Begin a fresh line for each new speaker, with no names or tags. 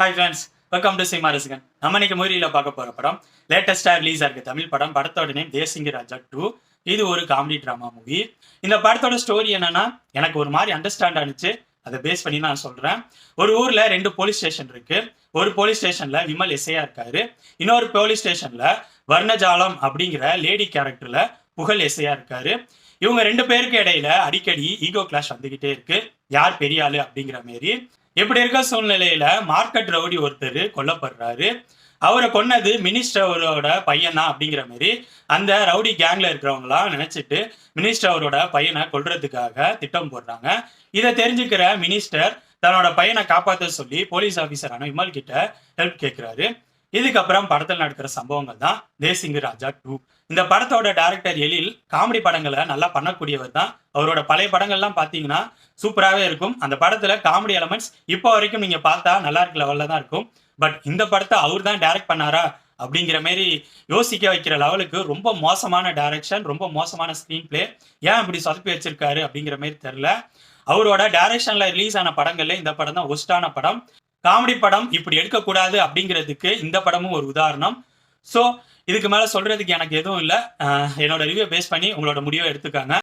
Hi friends welcome to சிமா ரசிகன் நம்ம இன்னைக்கு மூவியில் பார்க்க போகிற படம் லேட்டஸ்டாக ரிலீஸ் ஆகிருக்கு தமிழ் படம். படத்தோட நேம் தேசிங்க ராஜா டூ இது ஒரு காமெடி ட்ராமா மூவி இந்த படத்தோட ஸ்டோரி என்னன்னா எனக்கு ஒரு மாதிரி அண்டர்ஸ்டாண்ட் ஆனிச்சு. அதை பேஸ் பண்ணி நான் சொல்றேன். ஒரு ஊரில் ரெண்டு போலீஸ் ஸ்டேஷன் இருக்கு. ஒரு போலீஸ் ஸ்டேஷன்ல விமல் இசையா இருக்காரு. இன்னொரு போலீஸ் ஸ்டேஷன்ல வர்ணஜாலம் அப்படிங்கிற லேடி கேரக்டர்ல புகழ் எஸ்ஐயா இருக்காரு. இவங்க ரெண்டு பேருக்கு இடையில அடிக்கடி ஈகோ கிளாஷ் வந்துகிட்டே இருக்கு. யார் பெரிய ஆளு அப்படிங்கிற மாரி. இப்படி இருக்க சூழ்நிலையில மார்க்கெட் ரவுடி ஒருத்தர் கொல்லப்படுறாரு. அவரை கொன்னது மினிஸ்டர் அவரோட பையனா அப்படிங்கிற மாதிரி அந்த ரவுடி கேங்ல இருக்கிறவங்களாம் நினைச்சிட்டு மினிஸ்டர் அவரோட பையனை கொல்றதுக்காக திட்டம் போடுறாங்க. இதை தெரிஞ்சுக்கிற மினிஸ்டர் தன்னோட பையனை காப்பாற்ற சொல்லி போலீஸ் ஆஃபீஸரான விமல் கிட்ட ஹெல்ப் கேட்கிறாரு இதுக்கப்புறம் படத்தில் நடக்கிற சம்பவங்கள் தான் தேசிங்கு ராஜா டூ இந்த படத்தோட டைரக்டர் எழில் காமெடி படங்களை நல்லா பண்ணக்கூடியவர் தான். அவரோட பழைய படங்கள்லாம் பார்த்தீங்கன்னா சூப்பராகவே இருக்கும். அந்த படத்துல காமெடி எலமெண்ட்ஸ் இப்போ வரைக்கும் நீங்க பார்த்தா நல்லா இருக்க லெவலில் தான் இருக்கும். பட் இந்த படத்தை அவர் தான் டைரக்ட் பண்ணாரா அப்படிங்கிற மாதிரி யோசிக்க வைக்கிற லெவலுக்கு ரொம்ப மோசமான டைரக்ஷன் ரொம்ப மோசமான ஸ்க்ரீன் பிளே ஏன் இப்படி சொதப்பி வச்சிருக்காரு அப்படிங்கிற மாதிரி தெரில அவரோட டைரக்ஷன்ல ரிலீஸ் ஆன படங்கள்ல இந்த படம் தான் ஒஸ்டான படம். காமெடி படம் இப்படி எடுக்கக்கூடாது அப்படிங்கிறதுக்கு இந்த படமும் ஒரு உதாரணம். ஸோ இதுக்கு மேலே சொல்றதுக்கு எனக்கு எதுவும் இல்லை. என்னோட ரிவ்யூ பேஸ் பண்ணி உங்களோட முடிவை எடுத்துக்காங்க.